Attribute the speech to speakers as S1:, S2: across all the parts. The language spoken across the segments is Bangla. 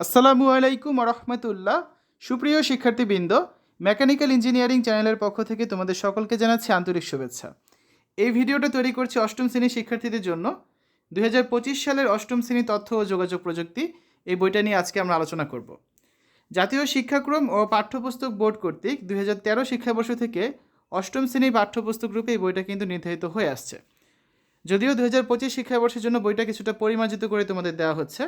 S1: আসসালামু আলাইকুম রহমতুল্লাহ সুপ্রিয় শিক্ষার্থীবৃন্দ, মেকানিক্যাল ইঞ্জিনিয়ারিং চ্যানেলের পক্ষ থেকে তোমাদের সকলকে জানাচ্ছি আন্তরিক শুভেচ্ছা। এই ভিডিওটা তৈরি করছি অষ্টম শ্রেণির শিক্ষার্থীদের জন্য। দুই হাজার পঁচিশ সালের অষ্টম শ্রেণি তথ্য ও যোগাযোগ প্রযুক্তি, এই বইটা নিয়ে আজকে আমরা আলোচনা করব। জাতীয় শিক্ষাক্রম ও পাঠ্যপুস্তক বোর্ড কর্তৃক দুই হাজার তেরো শিক্ষাবর্ষ থেকে অষ্টম শ্রেণির পাঠ্যপুস্তক রূপে এই বইটা কিন্তু নির্ধারিত হয়ে আসছে। যদিও দু হাজার পঁচিশ শিক্ষাবর্ষের জন্য বইটা কিছুটা পরিমার্জিত করে তোমাদের দেওয়া হচ্ছে।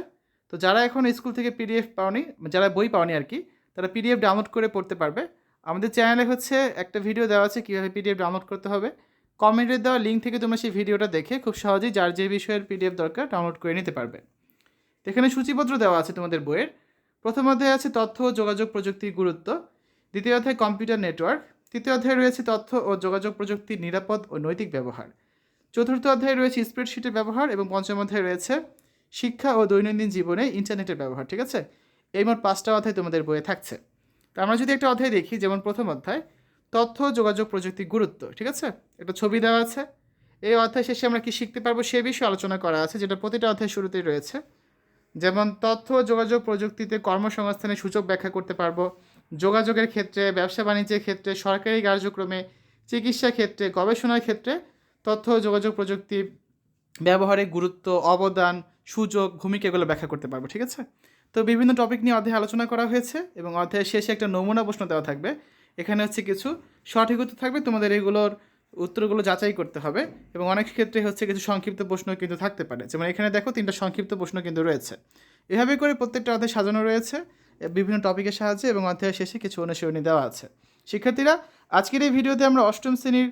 S1: তো যারা এখন স্কুল থেকে পিডিএফ পাওনি, যারা বই পাওনি আর কি, তারা পিডিএফ ডাউনলোড করে পড়তে পারবে। আমাদের চ্যানেলে হচ্ছে একটা ভিডিও দেওয়া আছে কীভাবে পিডিএফ ডাউনলোড করতে হবে। কমেন্টের দেওয়া লিঙ্ক থেকে তোমরা সেই ভিডিওটা দেখে খুব সহজেই যার যে বিষয়ের পিডিএফ দরকার ডাউনলোড করে নিতে পারবে। এখানে সূচিপত্র দেওয়া আছে তোমাদের বইয়ের। প্রথম অধ্যায়ে আছে তথ্য ও যোগাযোগ প্রযুক্তির গুরুত্ব। দ্বিতীয় অধ্যায় কম্পিউটার নেটওয়ার্ক তৃতীয় অধ্যায়ে রয়েছে তথ্য ও যোগাযোগ প্রযুক্তির নিরাপদ ও নৈতিক ব্যবহার। চতুর্থ অধ্যায়ে রয়েছে স্প্রেডশিটের ব্যবহার এবং পঞ্চম অধ্যায়ে রয়েছে শিক্ষা ও দৈনন্দিন জীবনে ইন্টারনেটের ব্যবহার, ঠিক আছে? এই মোট পাঁচটা অধ্যায় তোমাদের বইয়ে থাকছে। তো আমরা যদি একটা অধ্যায় দেখি, যেমন প্রথম অধ্যায়, তথ্য, যোগাযোগ প্রযুক্তির গুরুত্ব, ঠিক আছে? একটা ছবি দেওয়া আছে। এই অধ্যায় শেষে আমরা কি শিখতে পারব সে বিষয়ে আলোচনা করা আছে, যেটা প্রতিটা অধ্যায় শুরুতেই রয়েছে। যেমন তথ্য, যোগাযোগ, প্রযুক্তিতে কর্মসংস্থানের সূচক ব্যাখ্যা করতে পারব। যোগাযোগের ক্ষেত্রে, ব্যবসা বাণিজ্যের ক্ষেত্রে, সরকারি কার্যক্রমে চিকিৎসা ক্ষেত্রে, গবেষণার ক্ষেত্রে তথ্য, যোগাযোগ, প্রযুক্তি ব্যবহারের গুরুত্ব, অবদান সুযোগ, ভূমিকা এগুলো ব্যাখ্যা করতে পারব, ঠিক আছে? তো বিভিন্ন টপিক নিয়ে অধ্যায়ে আলোচনা করা হয়েছে এবং অধ্যায়ের শেষে একটা নমুনা প্রশ্ন দেওয়া থাকবে। এখানে হচ্ছে কিছু সঠিক উত্তর থাকবে, তোমাদের এগুলোর উত্তরগুলো যাচাই করতে হবে এবং অনেক ক্ষেত্রে হচ্ছে কিছু সংক্ষিপ্ত প্রশ্ন কিন্তু থাকতে পারে। যেমন এখানে দেখো তিনটা সংক্ষিপ্ত প্রশ্ন কিন্তু রয়েছে। এভাবে করে প্রত্যেকটা অধ্যায় সাজানো রয়েছে বিভিন্ন টপিকের সাহায্যে এবং অধ্যায়ের শেষে কিছু অনুশীলনী দেওয়া আছে। শিক্ষার্থীরা, আজকের এই ভিডিওতে আমরা অষ্টম শ্রেণির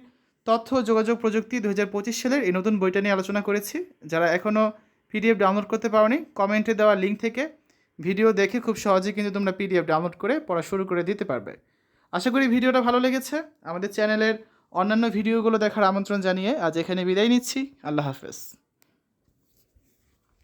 S1: তথ্য যোগাযোগ প্রযুক্তি দু হাজার পঁচিশ সালের এই নতুন বইটা নিয়ে আলোচনা করেছি। যারা এখনও পিডিএফ ডাউনলোড করতে পারোনি কমেন্টে দেওয়া লিঙ্ক থেকে ভিডিও দেখে খুব সহজেই কিন্তু তোমরা পিডিএফ ডাউনলোড করে পড়া শুরু করে দিতে পারবে। আশা করি ভিডিওটা ভালো লেগেছে। আমাদের চ্যানেলের অন্যান্য ভিডিওগুলো দেখার আমন্ত্রণ জানিয়ে আজ এখানে বিদায় নিচ্ছি। আল্লাহ হাফেজ।